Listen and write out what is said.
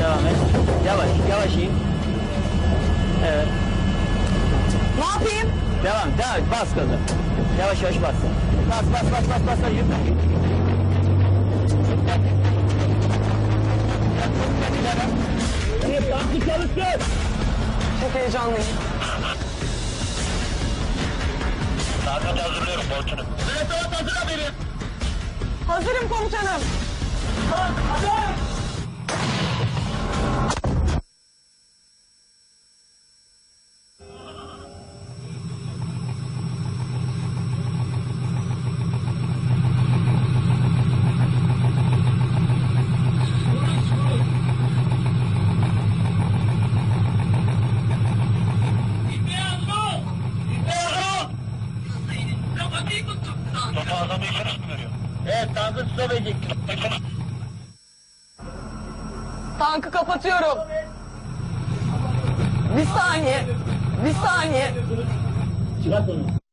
Devam et. Yavaş, yavaş in. Evet. Ne yapayım? Devam, devam et. Bas gaza. Yavaş yavaş bas. Bas, bas, bas, bas, bas. bas. Yürü. Evet, tankı çalıştır. Çok heyecanlıyım. Tankı hazırlıyorum borcunu. Evet, evet, hazır benim. Hazırım komutanım. Topu adamı içeri mi veriyor? Evet, tankı stop edecek. Tankı kapatıyorum. Bir saniye. Bir saniye. Çıkart onu.